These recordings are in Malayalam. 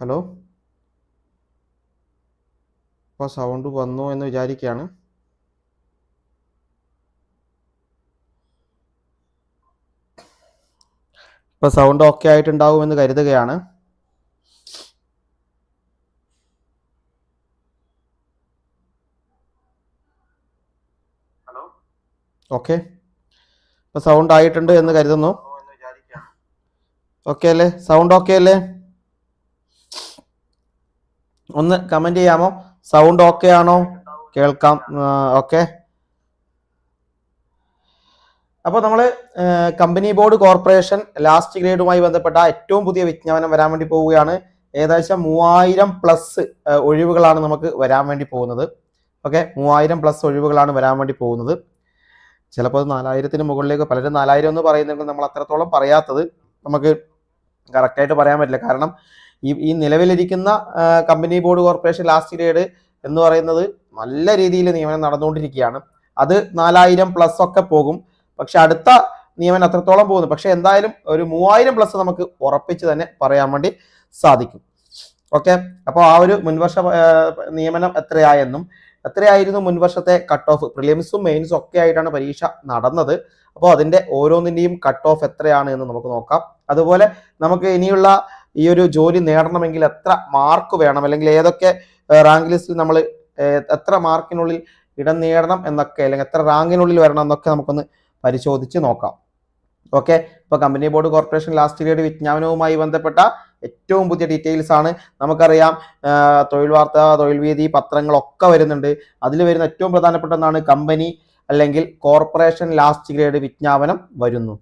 ഹലോ? ഇപ്പോൾ സൗണ്ട് വന്നു എന്ന് വിചാരിക്കുകയാണ് ഇപ്പോൾ സൗണ്ട് ഓക്കെ ആയിട്ടുണ്ടാവുമെന്ന് കരുതുകയാണ്. ഓക്കെ ഇപ്പോൾ സൗണ്ട് ആയിട്ടുണ്ട് എന്ന് കരുതുന്നു. ഓക്കെ അല്ലേ? സൗണ്ട് ഓക്കെ അല്ലേ? ഒന്ന് കമന്റ് ചെയ്യാമോ? സൗണ്ട് ഓക്കെ ആണോ? കേൾക്കാം. ഓക്കെ അപ്പോൾ നമ്മൾ കമ്പനി ബോർഡ് കോർപ്പറേഷൻ ലാസ്റ്റ് ഗ്രേഡുമായി ബന്ധപ്പെട്ട ഏറ്റവും പുതിയ വിജ്ഞാപനം വരാൻ വേണ്ടി പോവുകയാണ്. ഏകദേശം മൂവായിരം പ്ലസ് ഒഴിവുകളാണ് നമുക്ക് വരാൻ വേണ്ടി പോകുന്നത്. ഓക്കെ മൂവായിരം പ്ലസ് ഒഴിവുകളാണ് വരാൻ വേണ്ടി പോകുന്നത്. ചിലപ്പോൾ അത് നാലായിരത്തിന് മുകളിലേക്ക് പലരും നാലായിരം എന്ന് പറയുന്നെങ്കിൽ നമ്മൾ അത്രത്തോളം പറയാത്തത് നമുക്ക് കറക്റ്റായിട്ട് പറയാൻ പറ്റില്ല. കാരണം ഈ ഈ നിലവിലിരിക്കുന്ന company board corporation last grade എന്ന് പറയുന്നത് നല്ല രീതിയിൽ നിയമനം നടന്നുകൊണ്ടിരിക്കുകയാണ്. അത് നാലായിരം പ്ലസ് ഒക്കെ പോകും. പക്ഷെ അടുത്ത നിയമനം അത്രത്തോളം പോകുന്നു. പക്ഷെ എന്തായാലും ഒരു മൂവായിരം പ്ലസ് നമുക്ക് ഉറപ്പിച്ച് തന്നെ പറയാൻ വേണ്ടി സാധിക്കും. ഓക്കെ? അപ്പോൾ ആ ഒരു മുൻവർഷ നിയമനം എത്രയായെന്നും എത്രയായിരുന്നു മുൻവർഷത്തെ കട്ട് ഓഫ് പ്രിലിംസും മെയിൻസും ഒക്കെ ആയിട്ടാണ് പരീക്ഷ നടന്നത്. അപ്പോൾ അതിന്റെ ഓരോന്നിന്റെയും കട്ട് ഓഫ് എത്രയാണ് എന്ന് നമുക്ക് നോക്കാം. അതുപോലെ നമുക്ക് ഇനിയുള്ള ഈ ഒരു ജോലി നേടണമെങ്കിൽ എത്ര മാർക്ക് വേണം? അല്ലെങ്കിൽ ഏതൊക്കെ റാങ്ക് ലിസ്റ്റിൽ നമ്മൾ എത്ര മാർക്കിനുള്ളിൽ ഇടം നേടണം എന്നൊക്കെ അല്ലെങ്കിൽ എത്ര റാങ്കിനുള്ളിൽ വരണം എന്നൊക്കെ നമുക്കൊന്ന് പരിശോധിച്ച് നോക്കാം. ഓക്കെ? ഇപ്പോൾ company board corporation last year വിജ്ഞാപനവുമായി ബന്ധപ്പെട്ട ഏറ്റവും പുതിയ ഡീറ്റെയിൽസ് ആണ്. നമുക്കറിയാം തൊഴിൽ വാർത്ത തൊഴിൽ വീതി പത്രങ്ങളൊക്കെ വരുന്നുണ്ട്. അതിൽ വരുന്ന ഏറ്റവും പ്രധാനപ്പെട്ട ഒന്നാണ് കമ്പനി അല്ലെങ്കിൽ കോർപ്പറേഷൻ ലാസ്റ്റ് ഗ്രേഡ് വിജ്ഞാപനം വരുന്നു.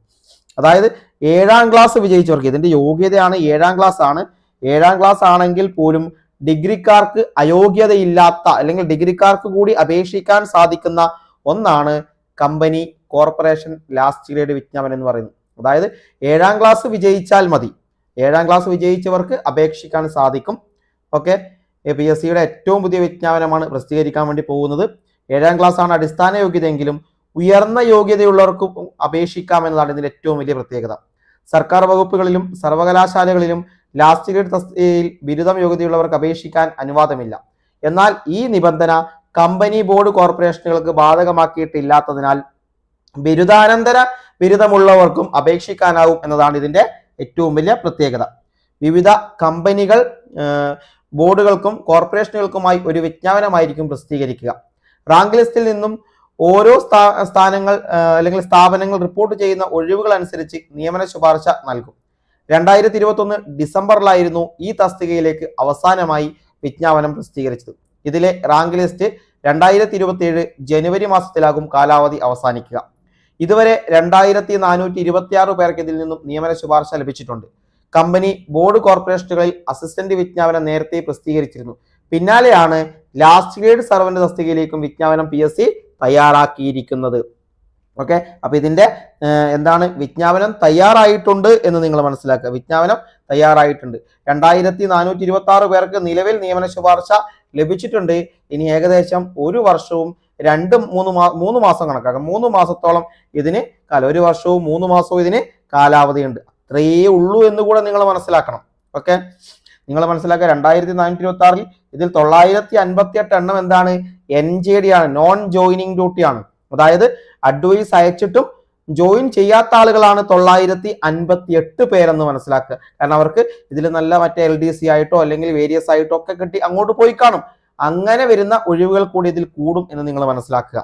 അതായത് ഏഴാം ക്ലാസ് വിജയിച്ചവർക്ക് ഇതിന്റെ യോഗ്യതയാണ് ഏഴാം ക്ലാസ് ആണ്. ഏഴാം ക്ലാസ് ആണെങ്കിൽ പോലും ഡിഗ്രിക്കാർക്ക് അയോഗ്യതയില്ലാത്ത അല്ലെങ്കിൽ ഡിഗ്രിക്കാർക്ക് കൂടി അപേക്ഷിക്കാൻ സാധിക്കുന്ന ഒന്നാണ് കമ്പനി കോർപ്പറേഷൻ ലാസ്റ്റ് ഗ്രേഡ് വിജ്ഞാപനം എന്ന് പറയുന്നത്. അതായത് ഏഴാം ക്ലാസ് വിജയിച്ചാൽ മതി. ഏഴാം ക്ലാസ് വിജയിച്ചവർക്ക് അപേക്ഷിക്കാൻ സാധിക്കും. ഓക്കെ പി എസ് സിയുടെ ഏറ്റവും പുതിയ വിജ്ഞാപനമാണ് പ്രസിദ്ധീകരിക്കാൻ വേണ്ടി പോകുന്നത്. ഏഴാം ക്ലാസ് ആണ് അടിസ്ഥാന യോഗ്യതയെങ്കിലും ഉയർന്ന യോഗ്യതയുള്ളവർക്കും അപേക്ഷിക്കാം എന്നതാണ് ഇതിന്റെ ഏറ്റവും വലിയ പ്രത്യേകത. സർക്കാർ വകുപ്പുകളിലും സർവകലാശാലകളിലും ലാസ്റ്റ് ഗ്രേഡ് തസ്തികയിൽ ബിരുദം യോഗ്യതയുള്ളവർക്ക് അപേക്ഷിക്കാൻ അനുവാദമില്ല. എന്നാൽ ഈ നിബന്ധന കമ്പനി ബോർഡ് കോർപ്പറേഷനുകൾക്ക് ബാധകമാക്കിയിട്ടില്ലാത്തതിനാൽ ബിരുദാനന്തര ബിരുദമുള്ളവർക്കും അപേക്ഷിക്കാനാവും എന്നതാണ് ഇതിന്റെ ഏറ്റവും വലിയ പ്രത്യേകത. വിവിധ കമ്പനികൾ ബോർഡുകൾക്കും കോർപ്പറേഷനുകൾക്കുമായി ഒരു വിജ്ഞാപനമായിരിക്കും പ്രസിദ്ധീകരിക്കുക. റാങ്ക് ലിസ്റ്റിൽ നിന്നും ഓരോ സ്ഥാ- സ്ഥാനങ്ങൾ അല്ലെങ്കിൽ സ്ഥാപനങ്ങൾ റിപ്പോർട്ട് ചെയ്യുന്ന ഒഴിവുകൾ അനുസരിച്ച് നിയമന ശുപാർശ നൽകും. രണ്ടായിരത്തി ഇരുപത്തൊന്ന് ഡിസംബറിലായിരുന്നു ഈ തസ്തികയിലേക്ക് അവസാനമായി വിജ്ഞാപനം പ്രസിദ്ധീകരിച്ചത്. ഇതിലെ റാങ്ക് ലിസ്റ്റ് രണ്ടായിരത്തി ഇരുപത്തി ഏഴ് ജനുവരി മാസത്തിലാകും കാലാവധി അവസാനിക്കുക. ഇതുവരെ രണ്ടായിരത്തി നാനൂറ്റി ഇരുപത്തി ആറ് പേർക്ക് ഇതിൽ നിന്നും നിയമന ശുപാർശ ലഭിച്ചിട്ടുണ്ട്. കമ്പനി ബോർഡ് കോർപ്പറേഷനുകളിൽ അസിസ്റ്റന്റ് വിജ്ഞാപനം നേരത്തെ പ്രസിദ്ധീകരിച്ചിരുന്നു. പിന്നാലെയാണ് ലാസ്റ്റ് ഗ്രേഡ് സർവന്റ് തസ്തികയിലേക്കും വിജ്ഞാപനം പി എസ് സി തയ്യാറാക്കിയിരിക്കുന്നത്. ഓക്കെ? അപ്പൊ ഇതിന്റെ എന്താണ് വിജ്ഞാപനം തയ്യാറായിട്ടുണ്ട് എന്ന് നിങ്ങൾ മനസ്സിലാക്കുക. വിജ്ഞാപനം തയ്യാറായിട്ടുണ്ട്. രണ്ടായിരത്തി നാനൂറ്റി ഇരുപത്തി ആറ് പേർക്ക് നിലവിൽ നിയമന ശുപാർശ ലഭിച്ചിട്ടുണ്ട്. ഇനി ഏകദേശം ഒരു വർഷവും രണ്ട് മൂന്ന് മാ മൂന്ന് മാസം കണക്കാക്കാം. മൂന്ന് മാസത്തോളം ഇതിന് കാല ഒരു വർഷവും മൂന്ന് മാസവും ഇതിന് കാലാവധിയുണ്ട്. അത്രയേ ഉള്ളൂ എന്ന് കൂടെ നിങ്ങൾ മനസ്സിലാക്കണം. ഓക്കെ? നിങ്ങൾ മനസ്സിലാക്കുക രണ്ടായിരത്തി നാനൂറ്റി ഇരുപത്തി ആറിൽ ഇതിൽ തൊള്ളായിരത്തി അൻപത്തി എട്ട് എണ്ണം എന്താണ്? എൻ ജെ ഡി ആണ് നോൺ ജോയിനിങ് ഡ്യൂട്ടിയാണ് അതായത് അഡ്വൈസ് അയച്ചിട്ടും ജോയിൻ ചെയ്യാത്ത ആളുകളാണ് തൊള്ളായിരത്തി അൻപത്തി എട്ട് പേരെന്ന് മനസ്സിലാക്കുക. കാരണം അവർക്ക് ഇതിൽ നല്ല മറ്റേ എൽ ഡി സി ആയിട്ടോ അല്ലെങ്കിൽ വേരിയസ് ആയിട്ടോ ഒക്കെ കിട്ടി അങ്ങോട്ട് പോയി കാണും. അങ്ങനെ വരുന്ന ഒഴിവുകൾ കൂടി ഇതിൽ കൂടും എന്ന് നിങ്ങൾ മനസ്സിലാക്കുക.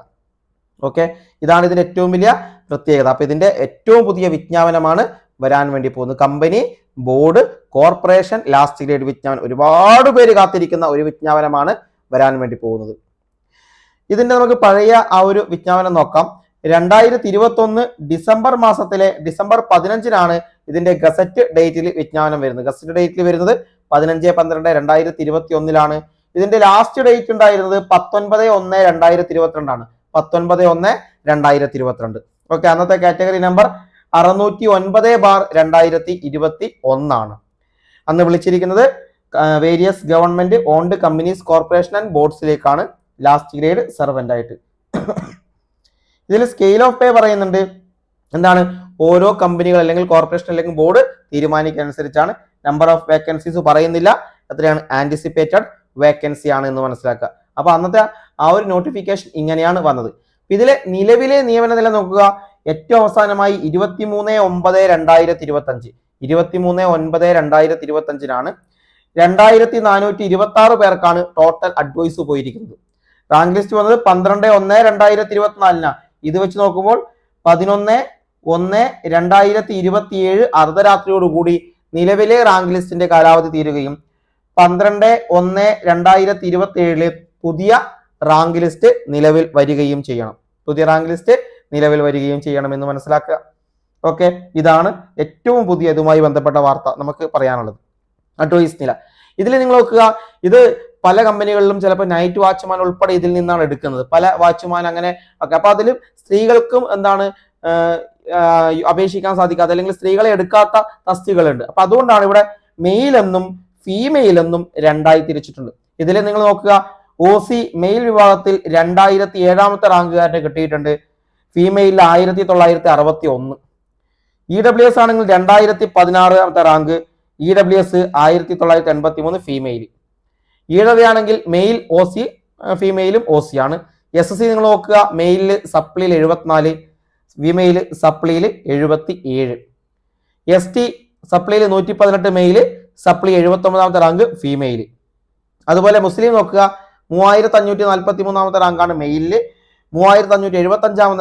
ഓക്കെ ഇതാണ് ഇതിന്റെ ഏറ്റവും വലിയ പ്രത്യേകത. അപ്പൊ ഇതിന്റെ ഏറ്റവും പുതിയ വിജ്ഞാപനമാണ് വരാൻ വേണ്ടി പോകുന്നത്. Company board corporation last grade വിജ്ഞാപനം ഒരുപാട് പേര് കാത്തിരിക്കുന്ന ഒരു വിജ്ഞാപനമാണ് വരാൻ വേണ്ടി പോകുന്നത്. ഇതിന്റെ നമുക്ക് പഴയ ആ ഒരു വിജ്ഞാപനം നോക്കാം. രണ്ടായിരത്തി ഇരുപത്തി ഒന്ന് ഡിസംബർ മാസത്തിലെ ഡിസംബർ പതിനഞ്ചിനാണ് ഇതിന്റെ ഗസറ്റ് ഡേറ്റിൽ വിജ്ഞാപനം വരുന്നത്. ഗസറ്റ് ഡേറ്റിൽ വരുന്നത് പതിനഞ്ച് പന്ത്രണ്ട് രണ്ടായിരത്തി ഇരുപത്തി ഒന്നിലാണ് ഇതിന്റെ ലാസ്റ്റ് ഡേറ്റ് ഉണ്ടായിരുന്നത് പത്തൊൻപത് ഒന്ന് രണ്ടായിരത്തി ഇരുപത്തിരണ്ടാണ് പത്തൊൻപത് ഒന്ന് രണ്ടായിരത്തി ഇരുപത്തിരണ്ട് ഓക്കെ അന്നത്തെ കാറ്റഗറി നമ്പർ അറുന്നൂറ്റി ഒൻപത് ബാർ രണ്ടായിരത്തി ഇരുപത്തി ഒന്നാണ് അന്ന് വിളിച്ചിരിക്കുന്നത് various government owned companies corporation and ബോർഡ്സിലേക്കാണ് last grade servant ആയിട്ട്. ഇതിൽ സ്കെയിൽ ഓഫ് പേ പറയുന്നുണ്ട്. എന്താണ്? ഓരോ കമ്പനികൾ അല്ലെങ്കിൽ കോർപ്പറേഷൻ അല്ലെങ്കിൽ ബോർഡ് തീരുമാനിക്കുക അനുസരിച്ചാണ് നമ്പർ ഓഫ് വേക്കൻസീസ് പറയുന്നില്ല. എത്രയാണ് ആന്റിസിപ്പേറ്റഡ് വേക്കൻസി ആണ് എന്ന് മനസ്സിലാക്കുക. അപ്പൊ അന്നത്തെ ആ ഒരു നോട്ടിഫിക്കേഷൻ ഇങ്ങനെയാണ് വന്നത്. ഇതിലെ നിലവിലെ നിയമന നില നോക്കുക ഏറ്റവും അവസാനമായി ഇരുപത്തി മൂന്ന് ഒമ്പത് രണ്ടായിരത്തി ഇരുപത്തി അഞ്ച് ഇരുപത്തി മൂന്ന് ഒൻപത് രണ്ടായിരത്തി ഇരുപത്തി അഞ്ചിനാണ് രണ്ടായിരത്തി നാനൂറ്റി ഇരുപത്തി ആറ് പേർക്കാണ് ടോട്ടൽ അഡ്വൈസ് പോയിരിക്കുന്നത്. റാങ്ക് ലിസ്റ്റ് വന്നത് പന്ത്രണ്ട് ഒന്ന് രണ്ടായിരത്തി ഇരുപത്തിനാലിനാണ് ഇത് വെച്ച് നോക്കുമ്പോൾ പതിനൊന്ന് ഒന്ന് രണ്ടായിരത്തി ഇരുപത്തിയേഴ് അർദ്ധരാത്രിയോടുകൂടി നിലവിലെ റാങ്ക് ലിസ്റ്റിന്റെ കാലാവധി തീരുകയും പന്ത്രണ്ട് ഒന്ന് രണ്ടായിരത്തി ഇരുപത്തി ഏഴിൽ പുതിയ റാങ്ക് ലിസ്റ്റ് നിലവിൽ വരികയും ചെയ്യണം. പുതിയ റാങ്ക് ലിസ്റ്റ് നിലവിൽ വരികയും ചെയ്യണമെന്ന് മനസ്സിലാക്കുക. ഓക്കെ? ഇതാണ് ഏറ്റവും പുതിയ ഇതുമായി ബന്ധപ്പെട്ട വാർത്ത നമുക്ക് പറയാനുള്ളത്. അഡ്വൈസ് നില. ഇതിൽ നിങ്ങൾ നോക്കുക ഇത് പല കമ്പനികളിലും ചിലപ്പോൾ നൈറ്റ് വാച്ച്മാൻ ഉൾപ്പെടെ ഇതിൽ നിന്നാണ് എടുക്കുന്നത്. പല വാച്ച്മാൻ അങ്ങനെ ഒക്കെ. അപ്പൊ അതിൽ സ്ത്രീകൾക്കും എന്താണ് അപേക്ഷിക്കാൻ സാധിക്കാത്ത അല്ലെങ്കിൽ സ്ത്രീകളെ എടുക്കാത്ത തസ്തികളുണ്ട് അപ്പൊ അതുകൊണ്ടാണ് ഇവിടെ മെയിൽ എന്നും ഫീമെയിൽ എന്നും രണ്ടായി തിരിച്ചിട്ടുണ്ട്. ഇതിൽ നിങ്ങൾ നോക്കുക ഒ സി മെയിൽ വിഭാഗത്തിൽ രണ്ടായിരത്തി ഏഴാമത്തെ റാങ്കുകാരനെ കിട്ടിയിട്ടുണ്ട്. ഫീമെയിലിൽ ആയിരത്തി തൊള്ളായിരത്തി അറുപത്തി ഒന്ന് ഇ ഡബ്ല്യു എസ് ആണെങ്കിൽ രണ്ടായിരത്തി പതിനാറാമത്തെ റാങ്ക് ഇ ഡബ്ല്യു എസ് ആയിരത്തി തൊള്ളായിരത്തി എൺപത്തി മൂന്ന് ഫീമെയിൽ ഈഴവയാണെങ്കിൽ മെയിൽ ഒ സി ഫീമെയിലും ഒ സി ആണ്. എസ് എസ് സി നിങ്ങൾ നോക്കുക മെയിലിൽ സപ്ലിയിൽ എഴുപത്തിനാല് ഫീമെയിൽ സപ്ലിയിൽ എഴുപത്തി ഏഴ് എസ് ടി സപ്ലിയിൽ നൂറ്റി പതിനെട്ട് മെയിൽ സപ്ലി എഴുപത്തി ഒമ്പതാമത്തെ റാങ്ക് ഫീമെയിൽ അതുപോലെ മുസ്ലിം നോക്കുക മൂവായിരത്തി അഞ്ഞൂറ്റി നാൽപ്പത്തി മൂന്നാമത്തെ റാങ്കാണ് മെയിലിൽ മൂവായിരത്തി അഞ്ഞൂറ്റി എഴുപത്തി അഞ്ചാമത്